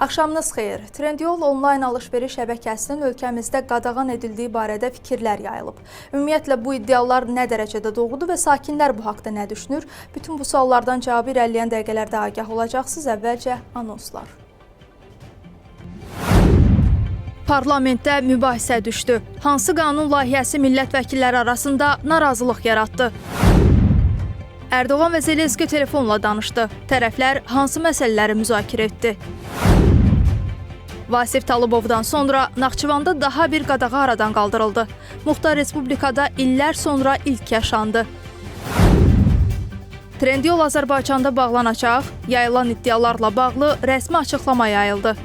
Axşamınız xeyir. Trendyol onlayn alış-veriş şəbəkəsinin ölkəmizdə qadağan edildiyi barədə fikirlər yayılıb. Ümumiyyətlə bu iddialar nə dərəcədə doğrudur və sakinlər bu haqqda nə düşünür? Bütün bu suallardan cavabı irəliləyən dəqiqələrdə agah olacaqsınız. Əvvəlcə anonslar. Parlamentdə mübahisə düşdü. Hansı qanun layihəsi millət vəkilləri arasında narazılıq yaratdı? Ərdoğan və Zelenski telefonla danışdı. Tərəflər hansı məsələləri müzakirə etdi? Vasif Talıbovdan sonra Naxçıvanda daha bir qadağa aradan qaldırıldı. Muxtar Respublikada illər sonra ilk yaşandı. Trendyol Azərbaycanda bağlanacaq, yayılan iddialarla bağlı rəsmi açıqlama yayıldı.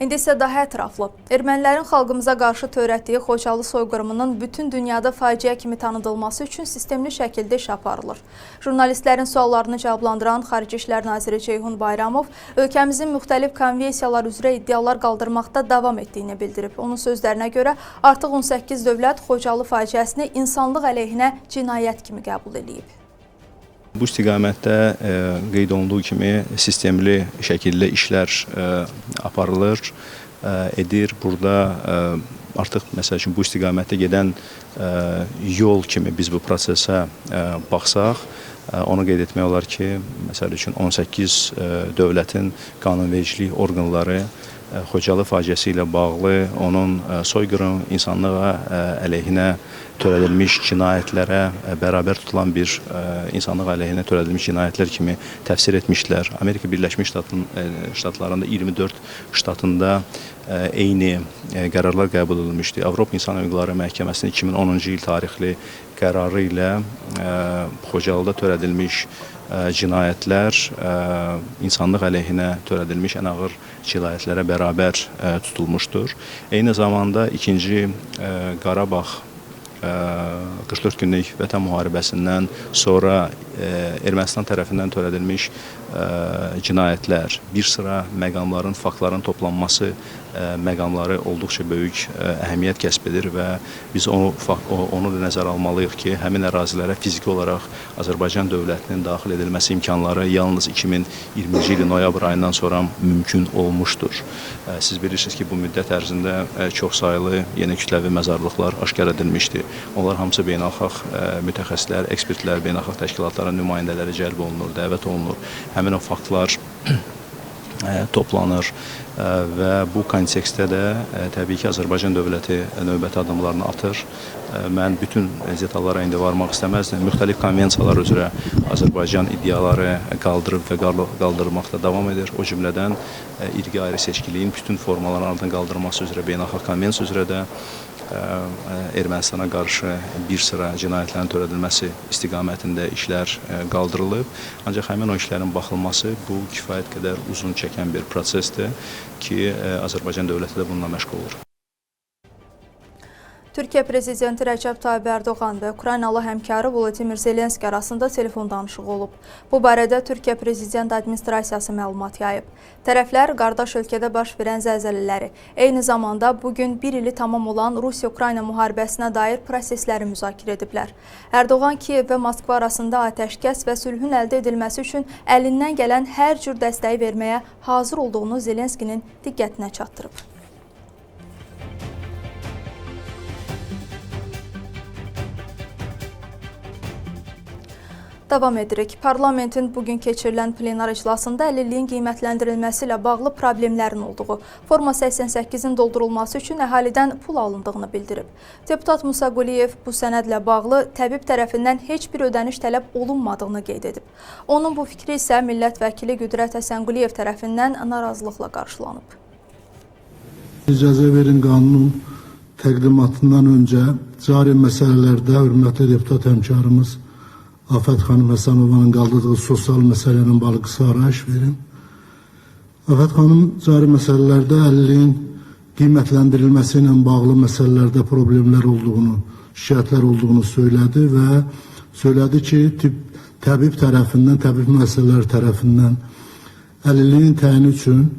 İndi isə daha ətraflı. Ermənilərin xalqımıza qarşı törətdiyi Xocalı soyqırımının bütün dünyada faciə kimi tanıdılması üçün sistemli şəkildə iş aparılır. Jurnalistlərin suallarını cavablandıran Xarici İşlər Naziri Ceyhun Bayramov ölkəmizin müxtəlif konvensiyalar üzrə iddialar qaldırmaqda davam etdiyini bildirib. Onun sözlərinə görə artıq 18 dövlət Xocalı faciəsini insanlıq əleyhinə cinayət kimi qəbul edib. Bu istiqamətdə e, qeyd olunduğu kimi sistemli şəkildə işlər e, aparılır, e, edir. Burada artıq məsəl üçün bu istiqamətdə gedən yol kimi biz bu prosesə baxsaq, onu qeyd etmək olar ki, məsəl üçün 18 e, dövlətin qanunvericilik orqanları Xocalı faciəsi ilə bağlı onun soyqırım, insanlığa əleyhinə törədilmiş cinayətlərə bərabər tutulan bir insanlıq əleyhinə törədilmiş cinayətlər kimi təfsir etmişdilər. Amerika Birləşmiş Ştatın, Ştatlarında 24 ştatında eyni qərarlar qəbul edilmişdi. Avropa İnsan Hüquqları Məhkəməsinin 2010-cu il tarixli qərarı ilə Xocalıda törədilmiş cinayətlər insanlıq əleyhinə törədilmiş ən ağır cinayətlərə bərabər tutulmuşdur. Eyni zamanda 2-ci e, Qarabağ e, 44 günlük Vətən müharibəsindən sonra Ermənistan tərəfindən törədilmiş cinayətlər, bir sıra məqamların, faktların toplanması məqamları olduqca böyük əhəmiyyət kəsb edir və biz onu onu da nəzərə almalıyıq ki, həmin ərazilərə fiziki olaraq Azərbaycan dövlətinin daxil edilməsi imkanları yalnız 2020-ci ilin noyabr ayından sonra mümkün olmuşdur. Siz bilirsiniz ki, bu müddət ərzində çoxsaylı yeni kütləvi məzarlıqlar aşkar edilmişdi. Onlar hamısı beynəlxalq mütəxəssislər, ekspertlər, beynəlxalq təşkilatların nümayəndələri cəlb olunur, dəvət olunur. Həmin o faktlar toplanır və bu kontekstdə də təbii ki, Azərbaycan dövləti növbəti addımlarını atır. E, Mən bütün detallara indi varmaq istəməzdim. Müxtəlif konvensiyalar üzrə Azərbaycan iddiaları qaldırıb və qal- qaldırmaqda davam edir. O cümlədən e, irqi ayrı seçkiliyin bütün formalarının aradan qaldırılması üzrə beynəlxalq konvensiya üzrə də ə, ə, Ermənistana qarşı bir sıra cinayətlərin törədilməsi istiqamətində işlər qaldırılıb. Ancaq həmin o işlərin baxılması bu kifayət qədər uzun çəkən bir prosesdir ki, Azərbaycan dövləti də bununla məşğul olur. Türkiyə prezidenti Rəcəb Tayyib Ərdoğan və Ukraynalı həmkarı Vladimir Zelenski arasında telefon danışığı olub. Bu barədə Türkiyə prezident administrasiyası məlumat yayıb. Tərəflər qardaş ölkədə baş verən zəlzələləri, eyni zamanda bu gün bir ili tamam olan Rusiya-Ukrayna müharibəsinə dair prosesləri müzakirə ediblər. Ərdoğan Kiyev və Moskva arasında atəşkəs və sülhün əldə edilməsi üçün əlindən gələn hər cür dəstəyi verməyə hazır olduğunu Zelenskinin diqqətinə çatdırıb. Davam edirik. Parlamentin bugün keçirilən plenar iclasında əlilliyin qiymətləndirilməsi ilə bağlı problemlərin olduğu, forma 88-in doldurulması üçün əhalidən pul alındığını bildirib. Deputat Musa Quliyev bu sənədlə bağlı təbib tərəfindən heç bir ödəniş tələb olunmadığını qeyd edib. Onun bu fikri isə millət vəkili Qüdrət Həsən Quliyev tərəfindən narazılıqla qarşılanıb. İcazə verin qanunun təqdimatından öncə cari məsələlərdə hörmətli deputat həmkarımız Həsənovanın qaldırdığı sosial məsələ ilə bağlı qısa arayış verin. Afət xanım cari məsələlərdə əlilliyin qiymətləndirilməsi bağlı məsələlərdə problemlər olduğunu, şikayətlər olduğunu söylədi və söylədi ki, tib, təbib tərəfindən, təbib müəssisələri tərəfindən əlilliyin təyini üçün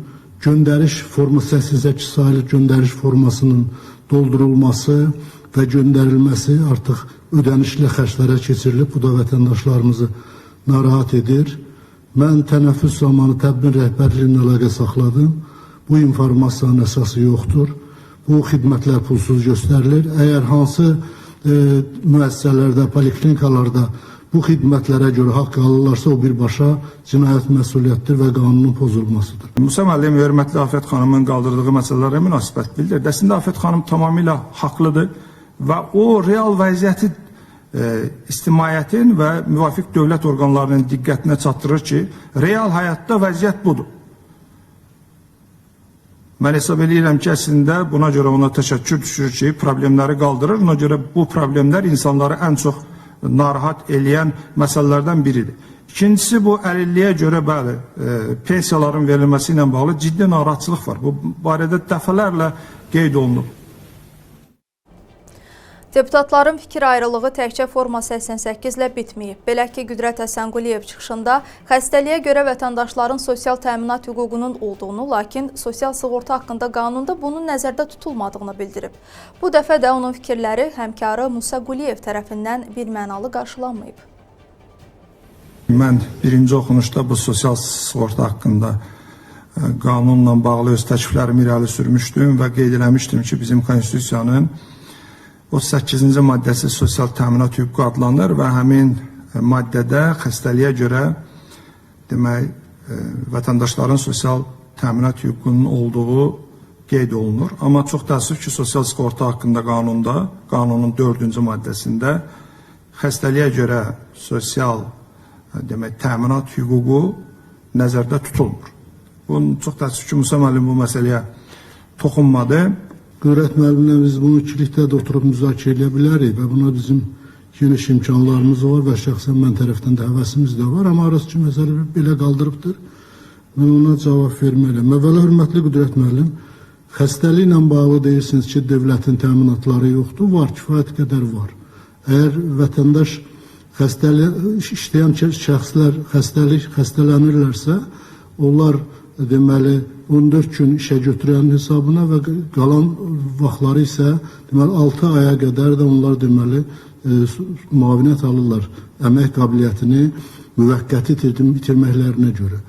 göndəriş forma 88 saylı göndəriş formasının doldurulması və göndərilməsi artıq ödənişli xərclərə keçirilib. Bu da vətəndaşlarımızı narahat edir Mən tənəffüs zamanı tədbir rəhbərliyinə əlaqə saxladım. Bu informasiyanın əsası yoxdur. Bu xidmətlər pulsuz göstərilir. Əgər hansı e, müəssisələrdə, poliklinikalarda bu xidmətlərə görə haqq alırlarsa, o birbaşa cinayət məsuliyyətdir və qanunun pozulmasıdır. Musa müəllim hörmətli Afət xanımın qaldırdığı məsələlərə münasibət bildirdi. Əslində Afət xanım tamamilə haqlıdır və o real vəziyyəti e, ictimaiyyətin və müvafiq dövlət orqanlarının diqqətinə çatdırır ki, real həyatda vəziyyət budur. Mən hesab edirəm ki, əslində buna görə ona təşəkkür düşür ki, problemləri qaldırır. Ona görə bu problemlər insanları ən çox narahat eləyən məsələlərdən biridir. İkincisi bu əlilliyə görə bəli, e, pensiyaların verilməsi ilə bağlı ciddi narahatçılıq var. Bu barədə dəfələrlə qeyd olunub. Deputatların fikir ayrılığı təkcə forma 88 ilə bitməyib. Belə ki, Qüdrət Həsənquliyev çıxışında xəstəliyə görə vətəndaşların sosial təminat hüququnun olduğunu, lakin sosial sığorta haqqında qanunda bunun nəzərdə tutulmadığını bildirib. Bu dəfə də onun fikirləri həmkarı Musa Quliyev tərəfindən bir mənalı qarşılanmayıb. Mən birinci oxunuşda bu sosial sığorta haqqında e, qanunla bağlı öz təkliflərimi irəli sürmüşdüm və qeyd eləmişdim ki, bizim konstitusiyanın 38-ci maddəsi sosial təminat hüququ adlanır və həmin e, maddədə xəstəliyə görə demək e, vətəndaşların sosial təminat hüququnun olduğu qeyd olunur. Amma çox təəssüf ki, sosial sığorta haqqında qanunda, qanunun 4-cü maddəsində xəstəliyə görə sosial e, demək təminat hüququ nəzərdə tutulmur. Bunun çox təəssüf ki, Musa müəllim bu məsələyə toxunmadı. Qüdrət müəllimlə biz bunu ikilikdə də oturub müzakirə edə bilərik və buna bizim geniş imkanlarımız var və şəxsən mən tərəfdən də həvəsimiz də var, amma arası ki, məsələ belə qaldırıbdır. Mən ona cavab verməliyəm. Əvvəla hörmətli Qüdrət müəllim, xəstəliklə bağlı deyirsiniz ki, dövlətin təminatları yoxdur, var, kifayət qədər var. Əgər vətəndaş xəstəlik işləyən şəxslər xəstəlik xəstələnirlərsə, onlar deməli 14 gün işə götürənin hesabına və qalan vaxtları isə deməli 6 aya qədər də onlar deməli e, müavinət alırlar əmək qabiliyyətini müvəqqəti itirməklərinə görə.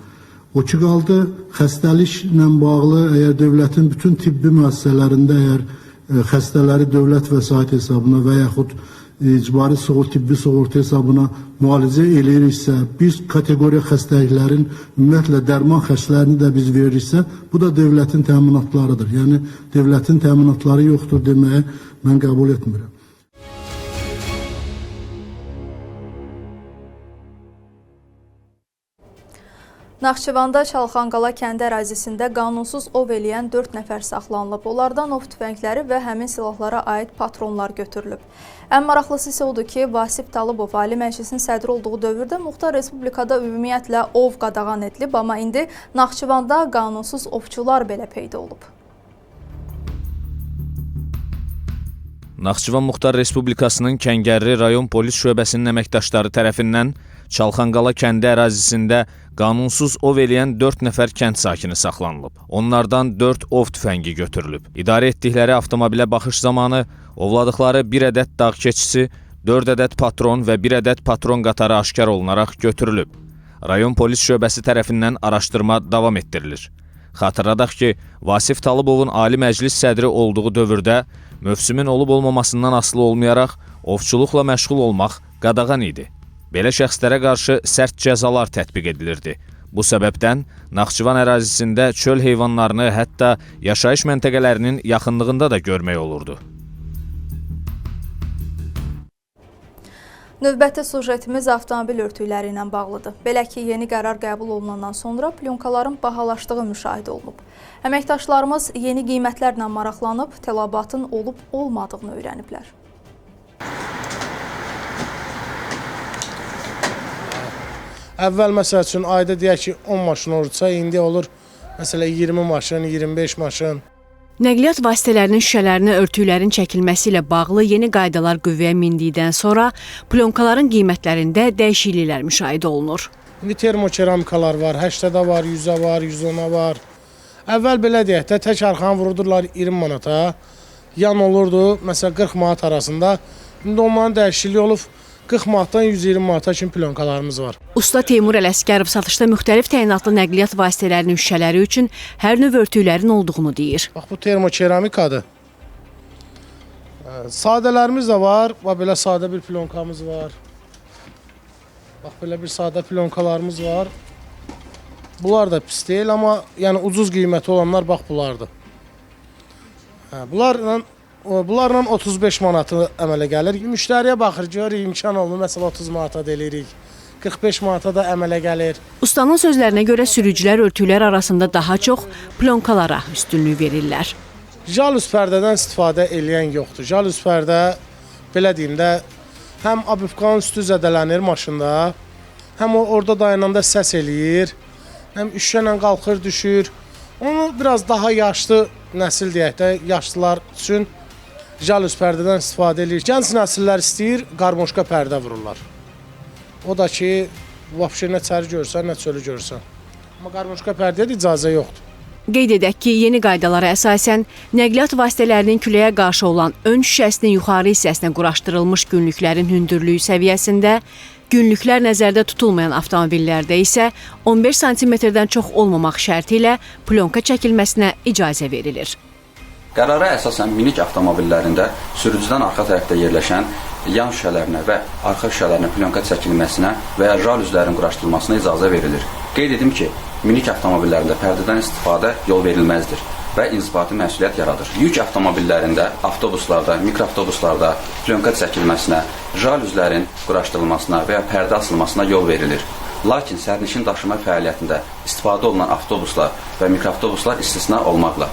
O ki qaldı xəstəliklə bağlı əgər dövlətin bütün tibbi müəssisələrində əgər e, xəstələri dövlət vəsait hesabına və yaxud icbari sığorta tibbi sığorta hesabına müalicə eləyiriksə, biz kateqoriya xəstəliklərin ümumiyyətlə dərman xərclərini də biz veririksə, bu da dövlətin təminatlarıdır. Yəni dövlətin təminatları yoxdur deməyə mən qəbul etmirəm. Naxçıvanda Çalxanqala kəndi ərazisində qanunsuz ov eləyən 4 nəfər saxlanılıb. Onlardan ov tüfəngləri və həmin silahlara aid patronlar götürülüb. Ən maraqlısı isə odur ki, Vasif Talıbov Ali Məclisin sədri olduğu dövrdə Muxtar Respublikada ümumiyyətlə ov qadağan edilib, amma indi Naxçıvanda qanunsuz ovçular belə peyda olub. Naxçıvan Muxtar Respublikasının Kəngərli rayon polis şöbəsinin əməkdaşları tərəfindən Çalxanqala kəndi ərazisində qanunsuz ov eləyən 4 nəfər kənd sakini saxlanılıb. Onlardan 4 ov tüfəngi götürülüb. İdarə etdikləri avtomobilə baxış zamanı ovladıqları 1 ədəd dağ keçisi, 4 ədəd patron və 1 ədəd patron qatarı aşkar olunaraq götürülüb. Rayon polis şöbəsi tərəfindən araşdırma davam etdirilir. Xatırladaq ki, Vasif Talıbovun Ali Məclis sədri olduğu dövrdə mövsümün olub-olmamasından asılı olmayaraq ovçuluqla məşğul olmaq qadağan idi. Belə şəxslərə qarşı sərt cəzalar tətbiq edilirdi. Bu səbəbdən Naxçıvan ərazisində çöl heyvanlarını hətta yaşayış məntəqələrinin yaxınlığında da görmək olurdu. Növbəti sujetimiz avtomobil örtükləri ilə bağlıdır. Belə ki, yeni qərar qəbul olunandan sonra plyonkaların bahalaşdığı müşahidə olunub. Əməkdaşlarımız yeni qiymətlərlə maraqlanıb, tələbatın olub-olmadığını öyrəniblər. Əvvəl məsəl üçün ayda deyək ki 10 maşın olursa, indi olur məsələn 20 maşın, 25 maşın. Nəqliyyat vasitələrinin şüşələrinə örtüklərin çəkilməsi ilə bağlı yeni qaydalar qüvvəyə mindikdən sonra plyonkaların qiymətlərində dəyişikliklər müşahidə olunur. İndi termokeramikalar var, 80-də var, 100-ə var, 110-a var. Əvvəl belə deyək də tək arxanı vururdular 20 manata. Yan olurdu məsələn 40 manat arasında. İndi onların dəyişikliyi olub 40 manatdan 120 manata kimi plyonkalarımız var. Usta Teymur Ələsgərov satışda müxtəlif təyinatlı nəqliyyat vasitələrinin şüşələri üçün hər növ örtüklərin olduğunu deyir. Bax bu termokeramikadır. Sadələrimiz də var. Bax belə sadə bir plyonkamız var. Bax belə bir sadə plyonkalarımız var. Bunlar da pis deyil, amma yəni ucuz qiyməti olanlar bax bunlardır. Hə, bunlarla bunlarla 35 manatı əmələ gəlir. Müştəriyə baxır, görür imkan olmur. Məsələn 30 manata da eləyirik. 45 manata da əmələ gəlir. Ustanın sözlərinə görə sürücülər örtüklər arasında daha çox plyonkalara üstünlük verirlər. Jalus pərdədən istifadə eləyən yoxdur. Jalus pərdə belə deyim də həm abifkanın üstü zədələnir maşında, həm o orada dayananda səs eləyir, həm üşüşənlə qalxır, düşür. Onu biraz daha yaşlı nəsil deyək də, yaşlılar üçün jalus pərdədən istifadə eləyir. Gənc nəsillər istəyir, qarmoşka pərdə vururlar. O da ki, vəbşə nə çəri görsən, nə çölü görsən. Amma qarmoşka pərdəyə də icazə yoxdur. Qeyd edək ki, yeni qaydalara əsasən nəqliyyat vasitələrinin küləyə qarşı olan ön şüşəsinin yuxarı hissəsinə quraşdırılmış günlüklərin hündürlüyü səviyyəsində, günlüklər nəzərdə tutulmayan avtomobillərdə isə 15 sm-dən çox olmamaq şərti ilə plyonka çəkilməsinə icazə verilir. Qərara əsasən minik avtomobillərində sürücüdən arxa tərəfdə yerləşən yan şüşələrinə və arxa şüşələrinə plyonka çəkilməsinə və ya jalüzlərin quraşdırılmasına icazə verilir. Qeyd edim ki, minik avtomobillərində pərdədən istifadə yol verilməzdir və inzibati məsuliyyət yaradır. Yük avtomobillərində, avtobuslarda, mikroavtobuslarda plyonka çəkilməsinə, jalüzlərin quraşdırılmasına və ya pərdə asılmasına yol verilir. Lakin sərnişin daşıma fəaliyyətində istifadə olunan avtobuslar və mikroavtobuslar istisna olmaqla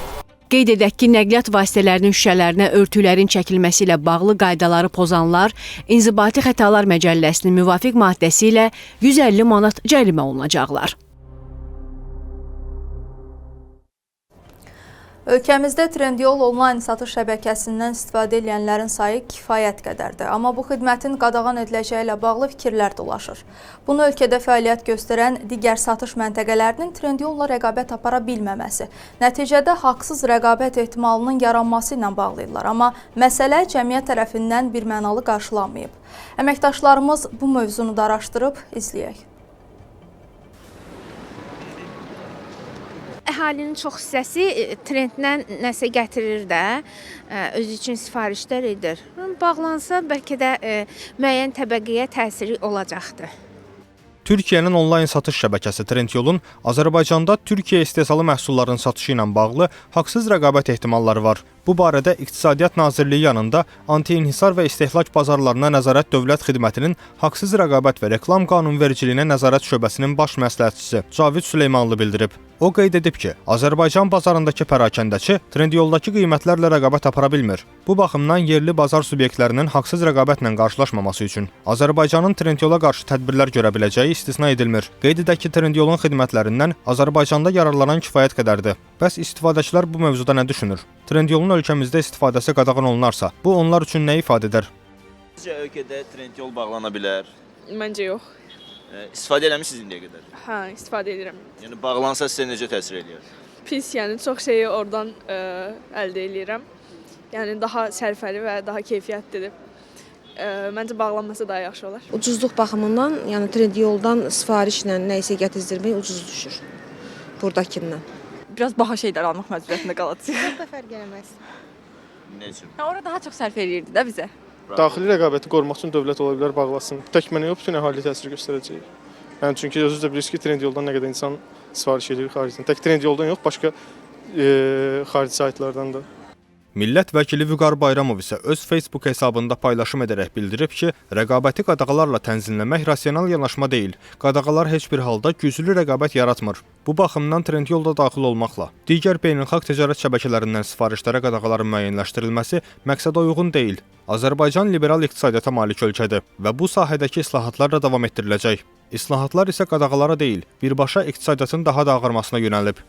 Qeyd edək ki, nəqliyyat vasitələrinin şüşələrinə örtüklərin çəkilməsi ilə bağlı qaydaları pozanlar İnzibati Xətalar Məcəlləsinin müvafiq maddəsi ilə 150 manat cərimə olunacaqlar. Ölkəmizdə Trendyol onlayn satış şəbəkəsindən istifadə edənlərin sayı kifayət qədərdir. Amma bu xidmətin qadağan ediləcəyi ilə bağlı fikirlər dolaşır. Bunu ölkədə fəaliyyət göstərən digər satış məntəqələrinin Trendyol'la rəqabət apara bilməməsi, nəticədə haqsız rəqabət ehtimalının yaranması ilə bağlayırlar. Amma məsələ cəmiyyət tərəfindən birmənalı qarşılanmayıb. Əməkdaşlarımız bu mövzunu da araşdırıb izləyək. Əhalinin çox hissəsi e, trenddən nəsə gətirir də, e, özü üçün sifarişlər edir. Bağlansa bəlkə də e, müəyyən təbəqəyə təsiri olacaqdır. Türkiyənin onlayn satış şəbəkəsi Trendyolun Azərbaycanda Türkiyə istehsalı məhsullarının satışı ilə bağlı haqsız rəqabət ehtimalları var. Bu barədə İqtisadiyyat Nazirliyi yanında Anti-İnhisar və İstehlak Bazarlarına Nəzarət Dövlət Xidmətinin Haqsız Rəqabət və Reklam Qanunvericiliyinə Nəzarət şöbəsinin baş məsləhətçisi Cavid Süleymanlı bildirib. O qeyd edib ki, Azərbaycan bazarındakı pərakəndəçi Trendyol'dakı qiymətlərlə rəqabət apara bilmir. Bu baxımdan yerli bazar subyektlərinin haqsız rəqabətlə qarşılaşmaması üçün Azərbaycanın Trendyol'a qarşı tədbirlər görə biləcəyi istisna edilmir. Qeyd edək ki, Trendyol'un xidmətlərindən Azərbaycanda yararlanan kifayət qədərdir. Bəs istifadəçilər bu mövzuda nə düşünür? Trendyol'un ölkəmizdə istifadəsi qadağan olunarsa, bu onlar üçün nə ifadə edər? Sizcə ölkədə Trendyol bağlana bilər? Məncə yox. İstifadə eləmisiniz indiyə qədər? Hə, istifadə edirəm. Yəni bağlansa sizə necə təsir eləyər? Pis, yəni çox şeyi oradan ə, əldə edirəm. Yəni daha sərfəli və daha keyfiyyətlidir. Ə, məncə bağlanmasa daha yaxşı olar. Ucuzluq baxımından, yəni Trendyoldan sifarişlə nə isə gətizdirmək ucuz düşür. Burdakından. Biraz baha şeylər almaq məcburiyyətində qalacağıq. Çox da fərq eləməz. Nə üçün? Hə, ora daha çox sərf eləyirdi də bizə. Daxili rəqabəti qorumaq üçün dövlət ola bilər bağlasın. Tək mənə yox, bütün əhaliyə təsir göstərəcək. Yəni çünki özünüz də bilirsiniz ki, Trendyoldan nə qədər insan sifariş edir xaricdən. Tək Trendyoldan yox, başqa e, xarici saytlardan da. Millət vəkili Vüqar Bayramov isə öz Facebook hesabında paylaşım edərək bildirib ki, rəqabəti qadağalarla tənzimləmək rasional yanaşma deyil. Qadağalar heç bir halda güclü rəqabət yaratmır. Bu baxımdan Trendyol da daxil olmaqla digər beynəlxalq ticarət şəbəkələrindən sifarişlərə qadağaların müəyyənləşdirilməsi məqsədə uyğun deyil. Azərbaycan liberal iqtisadiyyata malik ölkədir və bu sahədəki islahatlar da davam etdiriləcək. İslahatlar isə qadağalara deyil, birbaşa iqtisadiyyatın daha da ağarmasına yönəlib.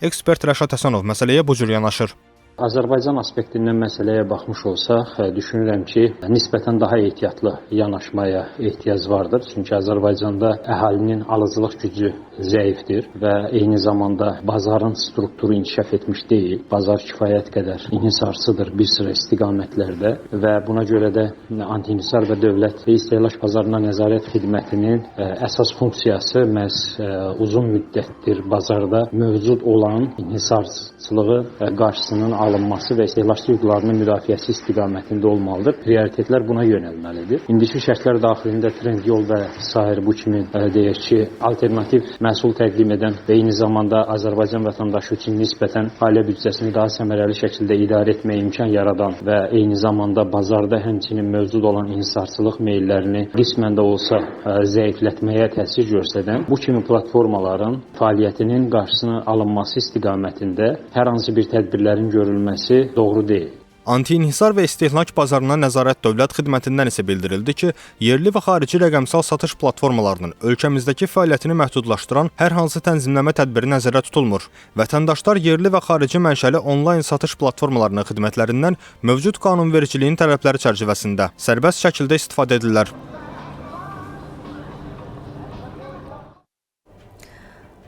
Ekspert Rəşad Həsənov məsələyə bu cür yanaşır. Azərbaycan aspektindən məsələyə baxmış olsaq, ə, düşünürəm ki, nisbətən daha ehtiyatlı yanaşmaya ehtiyac vardır. Çünki Azərbaycanda əhalinin alıcılıq gücü zəifdir və eyni zamanda bazarın strukturu inkişaf etmiş deyil. Bazar kifayət qədər inhisarsıdır bir sıra istiqamətlərdə və buna görə də antiinhisar və dövlət istehlak bazarına nəzarət xidmətinin ə, əsas funksiyası məhz ə, uzun müddətdir bazarda mövcud olan inhisarsızlığı ə, qarşısının alınması və istehlakçı hüquqlarının müdafiəsi istiqamətində olmalıdır. Prioritetlər buna yönəlməlidir. İndiki şərtlər daxilində trend yol və sair bu kimi ə, deyək ki, alternativ məhsul təqdim edən və eyni zamanda Azərbaycan vətəndaşı üçün nisbətən ailə büdcəsini daha səmərəli şəkildə idarə etməyə imkan yaradan və eyni zamanda bazarda həmçinin mövcud olan inhisarçılıq meyllərini qismən də olsa ə, zəiflətməyə təsir göstərən bu kimi platformaların fəaliyyətinin qarşısının alınması istiqamətində hər hansı bir tədbirlərin görülməsi doğru deyil. Anti-inhisar və istehlak bazarına nəzarət dövlət xidmətindən isə bildirildi ki, yerli və xarici rəqəmsal satış platformalarının ölkəmizdəki fəaliyyətini məhdudlaşdıran hər hansı tənzimləmə tədbiri nəzərdə tutulmur. Vətəndaşlar yerli və xarici mənşəli onlayn satış platformalarının xidmətlərindən mövcud qanunvericiliyin tələbləri çərçivəsində sərbəst şəkildə istifadə edirlər.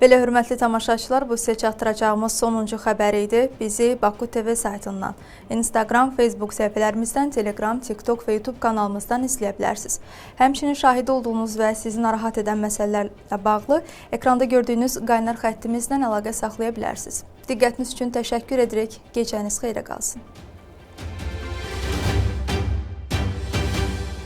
Belə hörmətli tamaşaçılar, bu sizə çatdıracağımız sonuncu xəbər idi. Bizi Baku TV saytından, Instagram, Facebook səhifələrimizdən, Telegram, TikTok və YouTube kanalımızdan izləyə bilərsiniz. Həmçinin şahid olduğunuz və sizi narahat edən məsələlərlə bağlı ekranda gördüyünüz qaynar xəttimizlə əlaqə saxlaya bilərsiniz. Diqqətiniz üçün təşəkkür edirik. Gecəniz xeyrə qalsın.